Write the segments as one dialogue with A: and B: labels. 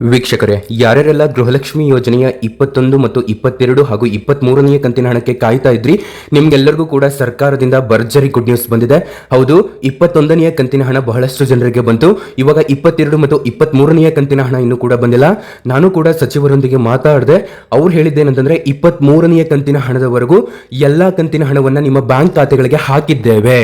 A: ವೀಕ್ಷಕರೇ, ಯಾರ್ಯಾರೆಲ್ಲ ಗೃಹಲಕ್ಷ್ಮಿ ಯೋಜನೆಯ ಇಪ್ಪತ್ತೊಂದು ಮತ್ತು ಇಪ್ಪತ್ತೆರಡು ಹಾಗೂ ಇಪ್ಪತ್ಮೂರನೆಯ ಕಂತಿನ ಹಣಕ್ಕೆ ಕಾಯ್ತಾ ಇದ್ರಿ, ನಿಮ್ಗೆಲ್ಲರಿಗೂ ಕೂಡ ಸರ್ಕಾರದಿಂದ ಭರ್ಜರಿ ಗುಡ್ ನ್ಯೂಸ್ ಬಂದಿದೆ. ಹೌದು, ಇಪ್ಪತ್ತೊಂದನೆಯ ಕಂತಿನ ಹಣ ಬಹಳಷ್ಟು ಜನರಿಗೆ ಬಂತು. ಇವಾಗ ಇಪ್ಪತ್ತೆರಡು ಮತ್ತು ಇಪ್ಪತ್ಮೂರನೆಯ ಕಂತಿನ ಹಣ ಇನ್ನೂ ಕೂಡ ಬಂದಿಲ್ಲ. ನಾನು ಕೂಡ ಸಚಿವರೊಂದಿಗೆ ಮಾತಾಡಿದೆ. ಅವ್ರು ಹೇಳಿದ್ದೇನೆಂದ್ರೆ ಇಪ್ಪತ್ತ್ ಮೂರನೆಯ ಕಂತಿನ ಹಣದವರೆಗೂ ಎಲ್ಲಾ ಕಂತಿನ ಹಣವನ್ನ ನಿಮ್ಮ ಬ್ಯಾಂಕ್ ಖಾತೆಗಳಿಗೆ ಹಾಕಿದ್ದೇವೆ.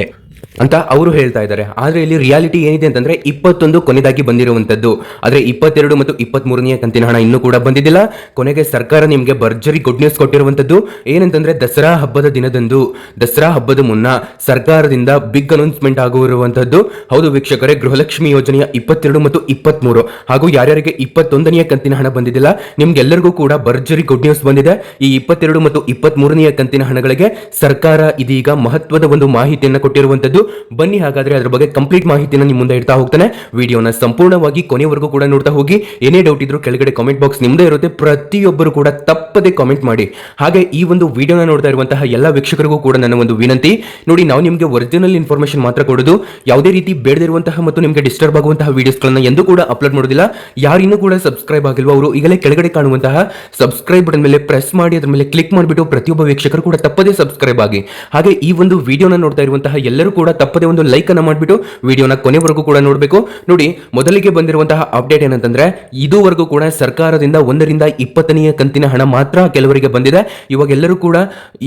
A: ಅಂತ ಅವರು ಹೇಳ್ತಾ ಇದ್ದಾರೆ. ಆದರೆ ಇಲ್ಲಿ ರಿಯಾಲಿಟಿ ಏನಿದೆ ಅಂತಂದ್ರೆ ಇಪ್ಪತ್ತೊಂದು ಕೊನೆದಾಗಿ ಬಂದಿರುವಂತದ್ದು. ಆದರೆ ಇಪ್ಪತ್ತೆರಡು ಮತ್ತು ಇಪ್ಪತ್ತ್ ಮೂರನೆಯ ಕಂತಿನ ಹಣ ಇನ್ನೂ ಕೂಡ ಬಂದಿದ್ದಿಲ್ಲ. ಕೊನೆಗೆ ಸರ್ಕಾರ ನಿಮಗೆ ಭರ್ಜರಿ ಗುಡ್ ನ್ಯೂಸ್ ಕೊಟ್ಟಿರುವಂತದ್ದು. ಏನಂತಂದ್ರೆ ದಸರಾ ಹಬ್ಬದ ದಿನದಂದು, ದಸರಾ ಹಬ್ಬದ ಮುನ್ನ ಸರ್ಕಾರದಿಂದ ಬಿಗ್ ಅನೌನ್ಸ್ಮೆಂಟ್ ಆಗುವಂತದ್ದು ಹೌದು ವೀಕ್ಷಕರೇ, ಗೃಹಲಕ್ಷ್ಮಿ ಯೋಜನೆಯ ಇಪ್ಪತ್ತೆರಡು ಮತ್ತು ಇಪ್ಪತ್ಮೂರು ಹಾಗೂ ಯಾರ್ಯಾರಿಗೆ ಇಪ್ಪತ್ತೊಂದನೆಯ ಕಂತಿನ ಹಣ ಬಂದಿದ್ದಿಲ್ಲ, ನಿಮ್ಗೆಲ್ಲರಿಗೂ ಕೂಡ ಭರ್ಜರಿ ಗುಡ್ ನ್ಯೂಸ್ ಬಂದಿದೆ. ಈ ಇಪ್ಪತ್ತೆರಡು ಮತ್ತು ಇಪ್ಪತ್ತ್ ಮೂರನೆಯ ಕಂತಿನ ಹಣಗಳಿಗೆ ಸರ್ಕಾರ ಇದೀಗ ಮಹತ್ವದ ಒಂದು ಮಾಹಿತಿಯನ್ನು ಕೊಟ್ಟಿರುವಂತದ್ದು. ಬನ್ನಿ, ಹಾಗಾದ್ರೆ ಅದ್ರ ಬಗ್ಗೆ ಕಂಪ್ಲೀಟ್ ಮಾಹಿತಿನ ನಿಮ್ಮ ಮುಂದೆ ಇಡ್ತಾ ಹೋಗ್ತಾನೆ. ವಿಡಿಯೋನ ಸಂಪೂರ್ಣವಾಗಿ ಕೊನೆವರೆಗೂ ಕೂಡ ನೋಡ್ತಾ ಹೋಗಿ. ಏನೇ ಡೌಟ್ ಇದ್ರು ಕೆಳಗಡೆ ಕಾಮೆಂಟ್ ಬಾಕ್ಸ್ ನಿಮ್ದೇ ಇರುತ್ತೆ. ಪ್ರತಿಯೊಬ್ಬರು ಕೂಡ ತಪ್ಪದೆ ಕಾಮೆಂಟ್ ಮಾಡಿ. ಹಾಗೆ ಈ ಒಂದು ವಿಡಿಯೋನ ನೋಡ್ತಾ ಇರುವಂತಹ ಎಲ್ಲ ವೀಕ್ಷಕರಿಗೂ ಕೂಡ ನನ್ನ ಒಂದು ವಿನಂತಿ. ನೋಡಿ, ನಾವು ನಿಮಗೆ ಒರಿಜಿನಲ್ ಇನ್ಫಾರ್ಮೇಶನ್ ಮಾತ್ರ ಕೊಡೋದು. ಯಾವುದೇ ರೀತಿ ಬೇಡದಿರುವಂತಹ ಮತ್ತು ನಿಮಗೆ ಡಿಸ್ಟರ್ಬ್ ಆಗುವಂತಹ ವಿಡಿಯೋಸ್ಗಳನ್ನ ಎಂದೂ ಕೂಡ ಅಪ್ಲೋಡ್ ಮಾಡೋದಿಲ್ಲ. ಯಾರಿನ್ನೂ ಕೂಡ ಸಬ್ಸ್ಕ್ರೈಬ್ ಆಗಿಲ್ವೋ ಅವರು ಈಗಲೇ ಕೆಳಗಡೆ ಕಾಣುವಂತಹ ಸಬ್ಸ್ಕ್ರೈಬ್ ಬಟನ್ ಮೇಲೆ ಪ್ರೆಸ್ ಮಾಡಿ, ಅದರ ಮೇಲೆ ಕ್ಲಿಕ್ ಮಾಡಿಬಿಟ್ಟು ಪ್ರತಿಯೊಬ್ಬ ವೀಕ್ಷಕರು ಕೂಡ ತಪ್ಪದೇ ಸಬ್ಸ್ಕ್ರೈಬ್ ಆಗಿ. ಹಾಗೆ ಈ ಒಂದು ವಿಡಿಯೋನ ನೋಡ್ತಾ ಇರುವಂತಹ ಎಲ್ಲರೂ ಕೂಡ ತಪ್ಪದೇ ಒಂದು ಲೈಕ್ ಅನ್ನ ಮಾಡಿಬಿಟ್ಟು ವಿಡಿಯೋನ ಕೊನೆವರೆಗೂ ಕೂಡ ನೋಡಬೇಕು. ನೋಡಿ, ಮೊದಲಿಗೆ ಬಂದಿರುವಂತಹ ಅಪ್ಡೇಟ್ ಏನಂತಂದ್ರೆ, ಇದುವರೆಗೂ ಕೂಡ ಸರ್ಕಾರದಿಂದ ಒಂದರಿಂದ ಇಪ್ಪತ್ತನೆಯ ಕಂತಿನ ಹಣ ಮಾತ್ರ ಕೆಲವರಿಗೆ ಬಂದಿದೆ. ಇವಾಗ ಎಲ್ಲರೂ ಕೂಡ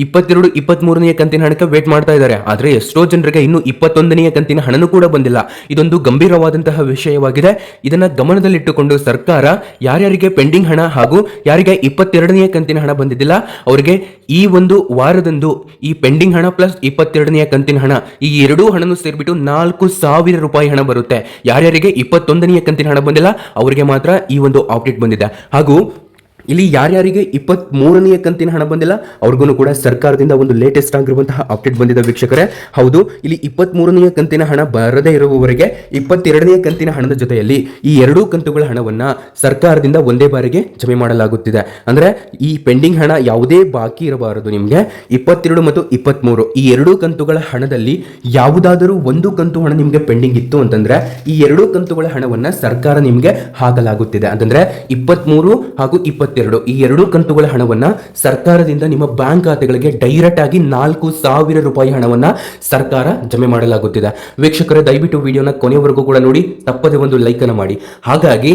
A: ಇಪ್ಪತ್ತೆರಡು ಇಪ್ಪತ್ತ್ ಮೂರನೆಯ ಕಂತಿನ ಹಣಕ್ಕೆ ವೇಟ್ ಮಾಡ್ತಾ ಇದ್ದಾರೆ. ಆದರೆ ಎಷ್ಟೋ ಜನರಿಗೆ ಇನ್ನೂ ಇಪ್ಪತ್ತೊಂದನೆಯ ಕಂತಿನ ಹಣನೂ ಕೂಡ ಬಂದಿಲ್ಲ. ಇದೊಂದು ಗಂಭೀರವಾದಂತಹ ವಿಷಯವಾಗಿದೆ. ಇದನ್ನ ಗಮನದಲ್ಲಿಟ್ಟುಕೊಂಡು ಸರ್ಕಾರ ಯಾರ್ಯಾರಿಗೆ ಪೆಂಡಿಂಗ್ ಹಣ ಹಾಗೂ ಯಾರಿಗೆ ಇಪ್ಪತ್ತೆರಡನೆಯ ಕಂತಿನ ಹಣ ಬಂದಿದ್ದಿಲ್ಲ, ಅವರಿಗೆ ಈ ಒಂದು ವಾರದಂದು ಈ ಪೆಂಡಿಂಗ್ ಹಣ ಪ್ಲಸ್ ಇಪ್ಪತ್ತೆರಡನೆಯ ಕಂತಿನ ಹಣ, ಈ ಎರಡೂ ಹಣನು ಸೇರಿಬಿಟ್ಟು ನಾಲ್ಕು ಸಾವಿರ ರೂಪಾಯಿ ಹಣ ಬರುತ್ತೆ. ಯಾರ್ಯಾರಿಗೆ ಇಪ್ಪತ್ತೊಂದನೆಯ ಕಂತಿನ ಹಣ ಬಂದಿಲ್ಲ, ಅವರಿಗೆ ಮಾತ್ರ ಈ ಒಂದು ಅಪ್ಡೇಟ್ ಬಂದಿದೆ. ಹಾಗೂ ಇಲ್ಲಿ ಯಾರ್ಯಾರಿಗೆ ಇಪ್ಪತ್ತ್ ಮೂರನೆಯ ಕಂತಿನ ಹಣ ಬಂದಿಲ್ಲ, ಅವ್ರಿಗೂ ಕೂಡ ಸರ್ಕಾರದಿಂದ ಒಂದು ಲೇಟೆಸ್ಟ್ ಆಗಿರುವಂತಹ ಅಪ್ಡೇಟ್ ಬಂದಿದೆ ವೀಕ್ಷಕರೇ. ಹೌದು, ಇಲ್ಲಿ ಇಪ್ಪತ್ತ್ ಮೂರನೆಯ ಕಂತಿನ ಹಣ ಬರದೇ ಇರುವವರೆಗೆ ಇಪ್ಪತ್ತೆರಡನೆಯ ಕಂತಿನ ಹಣದ ಜೊತೆಯಲ್ಲಿ ಈ ಎರಡೂ ಕಂತುಗಳ ಹಣವನ್ನ ಸರ್ಕಾರದಿಂದ ಒಂದೇ ಬಾರಿಗೆ ಜಮೆ ಮಾಡಲಾಗುತ್ತಿದೆ. ಅಂದ್ರೆ ಈ ಪೆಂಡಿಂಗ್ ಹಣ ಯಾವುದೇ ಬಾಕಿ ಇರಬಾರದು ನಿಮಗೆ. ಇಪ್ಪತ್ತೆರಡು ಮತ್ತು ಇಪ್ಪತ್ತ್ಮೂರು ಈ ಎರಡೂ ಕಂತುಗಳ ಹಣದಲ್ಲಿ ಯಾವುದಾದರೂ ಒಂದು ಕಂತು ಹಣ ನಿಮಗೆ ಪೆಂಡಿಂಗ್ ಇತ್ತು ಅಂತಂದ್ರೆ ಈ ಎರಡೂ ಕಂತುಗಳ ಹಣವನ್ನ ಸರ್ಕಾರ ನಿಮಗೆ ಹಾಕಲಾಗುತ್ತಿದೆ. ಅಂತಂದ್ರೆ ಇಪ್ಪತ್ತ್ಮೂರು ಹಾಗೂ ಇಪ್ಪತ್ತೆರಡು ಈ ಎರಡು ಕಂತುಗಳ ಹಣವನ್ನ ಸರ್ಕಾರದಿಂದ ನಿಮ್ಮ ಬ್ಯಾಂಕ್ ಖಾತೆಗಳಿಗೆ ಡೈರೆಕ್ಟ್ ಆಗಿ ನಾಲ್ಕು ಸಾವಿರ ರೂಪಾಯಿ ಹಣವನ್ನ ಸರ್ಕಾರ ಜಮೆ ಮಾಡಲಾಗುತ್ತಿದೆ. ವೀಕ್ಷಕರೇ, ದಯವಿಟ್ಟು ವಿಡಿಯೋನ ಕೊನೆವರೆಗೂ ಕೂಡ ನೋಡಿ, ತಪ್ಪದೆ ಒಂದು ಲೈಕ್ ಅನ್ನು ಮಾಡಿ. ಹಾಗಾಗಿ,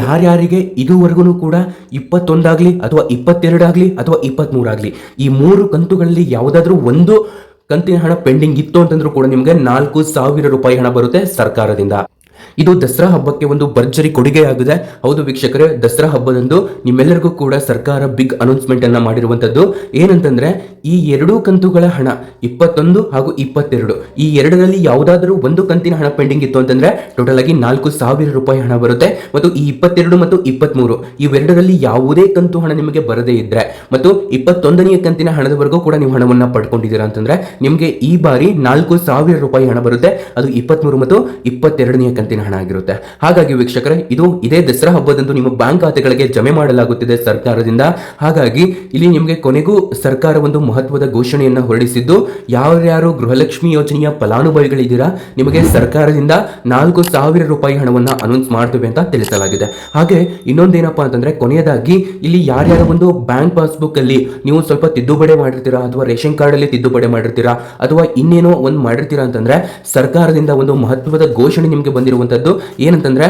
A: ಯಾರ್ಯಾರಿಗೆ ಇದುವರೆಗೂ ಕೂಡ ಇಪ್ಪತ್ತೊಂದಾಗ್ಲಿ ಅಥವಾ ಇಪ್ಪತ್ತೆರಡಾಗ್ಲಿ ಅಥವಾ ಇಪ್ಪತ್ತ್ಮೂರಾಗ್ಲಿ ಈ ಮೂರು ಕಂತುಗಳಲ್ಲಿ ಯಾವುದಾದ್ರೂ ಒಂದು ಕಂತಿನ ಹಣ ಪೆಂಡಿಂಗ್ ಇತ್ತು ಅಂತಂದ್ರೂ ಕೂಡ ನಿಮಗೆ ನಾಲ್ಕು ಸಾವಿರ ರೂಪಾಯಿ ಹಣ ಬರುತ್ತೆ ಸರ್ಕಾರದಿಂದ. ಇದು ದಸರಾ ಹಬ್ಬಕ್ಕೆ ಒಂದು ಭರ್ಜರಿ ಕೊಡುಗೆಯಾಗಿದೆ. ಹೌದು ವೀಕ್ಷಕರೇ, ದಸರಾ ಹಬ್ಬದಂದು ನಿಮ್ಮೆಲ್ಲರಿಗೂ ಕೂಡ ಸರ್ಕಾರ ಬಿಗ್ ಅನೌನ್ಸ್ಮೆಂಟ್ ಅನ್ನ ಮಾಡಿರುವಂತದ್ದು. ಏನಂತಂದ್ರೆ, ಈ ಎರಡೂ ಕಂತುಗಳ ಹಣ, ಇಪ್ಪತ್ತೊಂದು ಹಾಗೂ ಇಪ್ಪತ್ತೆರಡು, ಈ ಎರಡರಲ್ಲಿ ಯಾವುದಾದರೂ ಒಂದು ಕಂತಿನ ಹಣ ಪೆಂಡಿಂಗ್ ಇತ್ತು ಅಂತಂದ್ರೆ ಟೋಟಲ್ ಆಗಿ ನಾಲ್ಕು ಸಾವಿರ ರೂಪಾಯಿ ಹಣ ಬರುತ್ತೆ. ಮತ್ತು ಈ ಇಪ್ಪತ್ತೆರಡು ಮತ್ತು ಇಪ್ಪತ್ಮೂರು ಇವೆರಡರಲ್ಲಿ ಯಾವುದೇ ಕಂತು ಹಣ ನಿಮಗೆ ಬರದೇ ಇದ್ರೆ, ಮತ್ತು ಇಪ್ಪತ್ತೊಂದನೆಯ ಕಂತಿನ ಹಣದವರೆಗೂ ಕೂಡ ನೀವು ಹಣವನ್ನ ಪಡ್ಕೊಂಡಿದ್ದೀರಾ ಅಂತಂದ್ರೆ, ನಿಮಗೆ ಈ ಬಾರಿ ನಾಲ್ಕು ಸಾವಿರ ರೂಪಾಯಿ ಹಣ ಬರುತ್ತೆ. ಅದು ಇಪ್ಪತ್ಮೂರು ಮತ್ತು ಇಪ್ಪತ್ತೆರಡನೆಯ ಕಂತಿನ ಹಣ ಆಗಿರುತ್ತೆ. ಹಾಗಾಗಿ ವೀಕ್ಷಕರೇ, ಇದು ಇದೇ ದಸರಾ ಹಬ್ಬದಂದು ನಿಮ್ಮ ಬ್ಯಾಂಕ್ ಖಾತೆಗಳಿಗೆ ಜಮೆ ಮಾಡಲಾಗುತ್ತಿದೆ ಸರ್ಕಾರದಿಂದ. ಹಾಗಾಗಿ ಇಲ್ಲಿ ನಿಮಗೆ ಕೊನೆಗೂ ಸರ್ಕಾರ ಒಂದು ಮಹತ್ವದ ಘೋಷಣೆಯನ್ನು ಹೊರಡಿಸಿದ್ದು, ಯಾರ್ಯಾರು ಗೃಹಲಕ್ಷ್ಮಿ ಯೋಜನೆಯ ಫಲಾನುಭವಿಗಳಿದ್ದೀರಾ, ನಿಮಗೆ ಸರ್ಕಾರದಿಂದ ನಾಲ್ಕು ಸಾವಿರ ರೂಪಾಯಿ ಹಣವನ್ನು ಅನೌನ್ಸ್ ಮಾಡ್ತೇವೆ ಅಂತ ತಿಳಿಸಲಾಗಿದೆ. ಹಾಗೆ ಇನ್ನೊಂದೇನಪ್ಪ ಅಂತಂದ್ರೆ, ಕೊನೆಯದಾಗಿ ಇಲ್ಲಿ ಯಾರ್ಯಾರ ಒಂದು ಬ್ಯಾಂಕ್ ಪಾಸ್ಬುಕ್ ಅಲ್ಲಿ ನೀವು ಸ್ವಲ್ಪ ತಿದ್ದುಪಡಿ ಮಾಡಿರ್ತೀರಾ, ಅಥವಾ ರೇಷನ್ ಕಾರ್ಡ್ ಅಲ್ಲಿ ತಿದ್ದುಪಡಿ ಮಾಡಿರ್ತೀರಾ, ಅಥವಾ ಇನ್ನೇನೋ ಒಂದು ಮಾಡಿರ್ತೀರಾ ಅಂತಂದ್ರೆ, ಸರ್ಕಾರದಿಂದ ಒಂದು ಮಹತ್ವದ ಘೋಷಣೆ ನಿಮಗೆ ಬಂದಿರುವಂತದ್ದು ಏನಂತಂದ್ರೆ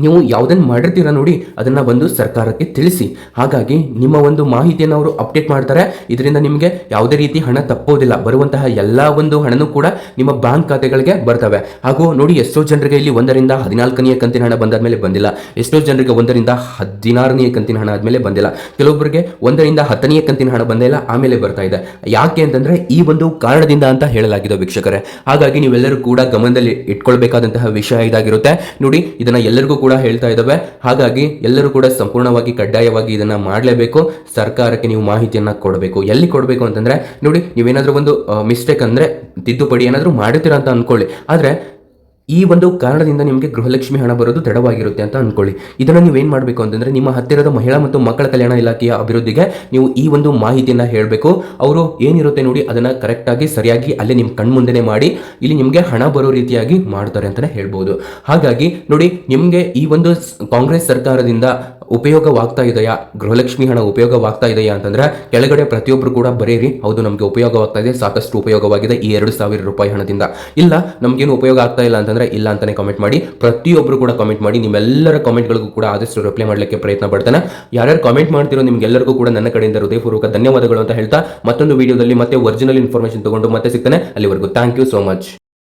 A: ನೀವು ಯಾವುದನ್ನು ಮಾಡಿರ್ತೀರ ನೋಡಿ ಅದನ್ನ ಬಂದು ಸರ್ಕಾರಕ್ಕೆ ತಿಳಿಸಿ. ಹಾಗಾಗಿ ನಿಮ್ಮ ಒಂದು ಮಾಹಿತಿಯನ್ನು ಅವರು ಅಪ್ಡೇಟ್ ಮಾಡ್ತಾರೆ. ಇದರಿಂದ ನಿಮಗೆ ಯಾವುದೇ ರೀತಿ ಹಣ ತಪ್ಪೋದಿಲ್ಲ. ಬರುವಂತಹ ಎಲ್ಲ ಒಂದು ಹಣನೂ ಕೂಡ ನಿಮ್ಮ ಬ್ಯಾಂಕ್ ಖಾತೆಗಳಿಗೆ ಬರ್ತವೆ. ಹಾಗೂ ನೋಡಿ ಎಷ್ಟೋ ಜನರಿಗೆ ಇಲ್ಲಿ ಒಂದರಿಂದ ಹದಿನಾಲ್ಕನೆಯ ಕಂತಿನ ಹಣ ಬಂದಾದ ಮೇಲೆ ಬಂದಿಲ್ಲ. ಎಷ್ಟೋ ಜನರಿಗೆ ಒಂದರಿಂದ ಹದಿನಾರನೆಯ ಕಂತಿನ ಹಣ ಆದಮೇಲೆ ಬಂದಿಲ್ಲ. ಕೆಲವೊಬ್ಬರಿಗೆ ಒಂದರಿಂದ ಹತ್ತನೆಯ ಕಂತಿನ ಹಣ ಬಂದಿಲ್ಲ ಆಮೇಲೆ ಬರ್ತಾ ಇದೆ. ಯಾಕೆ ಅಂತಂದ್ರೆ ಈ ಒಂದು ಕಾರಣದಿಂದ ಅಂತ ಹೇಳಲಾಗಿದೆ ವೀಕ್ಷಕರೇ. ಹಾಗಾಗಿ ನೀವೆಲ್ಲರೂ ಕೂಡ ಗಮನದಲ್ಲಿ ಇಟ್ಕೊಳ್ಬೇಕಾದಂತಹ ವಿಷಯ ಇದಾಗಿರುತ್ತೆ. ನೋಡಿ, ಇದನ್ನ ಎಲ್ಲರಿಗೂ ಕೂಡ ಹೇಳ್ತಾ ಇದ್ದಾವೆ ಹಾಗಾಗಿ ಎಲ್ಲರೂ ಕೂಡ ಸಂಪೂರ್ಣವಾಗಿ ಕಡ್ಡಾಯವಾಗಿ ಇದನ್ನ ಮಾಡಲೇಬೇಕು. ಸರ್ಕಾರಕ್ಕೆ ನೀವು ಮಾಹಿತಿಯನ್ನ ಕೊಡಬೇಕು. ಎಲ್ಲಿ ಕೊಡಬೇಕು ಅಂತಂದ್ರೆ, ನೋಡಿ, ನೀವೇನಾದ್ರೂ ಒಂದು ಮಿಸ್ಟೇಕ್ ಅಂದ್ರೆ ತಿದ್ದುಪಡಿ ಏನಾದ್ರೂ ಮಾಡುತ್ತೀರಾ ಅಂತ ಅನ್ಕೊಳ್ಳಿ. ಆದ್ರೆ ಈ ಒಂದು ಕಾರಣದಿಂದ ನಿಮಗೆ ಗೃಹಲಕ್ಷ್ಮಿ ಹಣ ಬರೋದು ತಡವಾಗಿರುತ್ತೆ ಅಂತ ಅನ್ಕೊಳ್ಳಿ. ಇದನ್ನು ಏನು ಮಾಡಬೇಕು ಅಂತಂದರೆ ನಿಮ್ಮ ಹತ್ತಿರದ ಮಹಿಳಾ ಮತ್ತು ಮಕ್ಕಳ ಕಲ್ಯಾಣ ಇಲಾಖೆಯ ಅಭಿವೃದ್ಧಿಗೆ ನೀವು ಈ ಒಂದು ಮಾಹಿತಿಯನ್ನು ಹೇಳಬೇಕು. ಅವರು ಏನಿರುತ್ತೆ ನೋಡಿ ಅದನ್ನು ಕರೆಕ್ಟಾಗಿ ಸರಿಯಾಗಿ ಅಲ್ಲೇ ನಿಮ್ಮ ಕಣ್ಮುಂದೆನೇ ಮಾಡಿ, ಇಲ್ಲಿ ನಿಮಗೆ ಹಣ ಬರೋ ರೀತಿಯಾಗಿ ಮಾಡ್ತಾರೆ ಅಂತಲೇ ಹೇಳ್ಬೋದು. ಹಾಗಾಗಿ ನೋಡಿ, ನಿಮಗೆ ಈ ಒಂದು ಕಾಂಗ್ರೆಸ್ ಸರ್ಕಾರದಿಂದ ಉಪಯೋಗವಾಗ್ತಾ ಇದೆಯಾ? ಗೃಹಲಕ್ಷ್ಮಿ ಹಣ ಉಪಯೋಗವಾಗ್ತಾ ಇದೆಯಾ ಅಂತಂದ್ರೆ, ಕೆಳಗಡೆ ಪ್ರತಿಯೊಬ್ಬರು ಕೂಡ ಬರೀರಿ, ಹೌದು ನಮಗೆ ಉಪಯೋಗವಾಗ್ತಾ ಇದೆ, ಸಾಕಷ್ಟು ಉಪಯೋಗವಾಗಿದೆ ಈ ಎರಡು ಸಾವಿರ ರೂಪಾಯಿ ಹಣದಿಂದ. ಇಲ್ಲ, ನಮಗೇನು ಉಪಯೋಗ ಆಗ್ತಾ ಇಲ್ಲ ಅಂತಂದ್ರೆ, ಇಲ್ಲ ಅಂತಾನೆ ಕಾಮೆಂಟ್ ಮಾಡಿ ಪ್ರತಿಯೊಬ್ಬರು ಕೂಡ ಕಾಮೆಂಟ್ ಮಾಡಿ, ನಿಮ್ಮೆಲ್ಲರ ಕಾಮೆಂಟ್ಗಳಿಗೂ ಕೂಡ ಆದಷ್ಟು ರಿಪ್ಲೈ ಮಾಡಲಿಕ್ಕೆ ಪ್ರಯತ್ನ ಪಡ್ತಾನೆ. ಯಾರ್ಯಾರು ಕಾಮೆಂಟ್ ಮಾಡ್ತಿರೋ ನಿಮ್ಗೆಲ್ಲರಿಗೂ ಕೂಡ ನನ್ನ ಕಡೆಯಿಂದ ಹೃದಯಪೂರ್ವಕ ಧನ್ಯವಾದಗಳು ಅಂತ ಹೇಳ್ತಾ, ಮತ್ತೊಂದು ವಿಡಿಯೋದಲ್ಲಿ ಮತ್ತೆ ಒರಿಜಿನಲ್ ಇನ್ಫಾರ್ಮೇಶನ್ ತಗೊಂಡು ಮತ್ತೆ ಸಿಗ್ತಾನೆ. ಅಲ್ಲಿವರೆಗೂ ಥ್ಯಾಂಕ್ ಯು ಸೋ ಮಚ್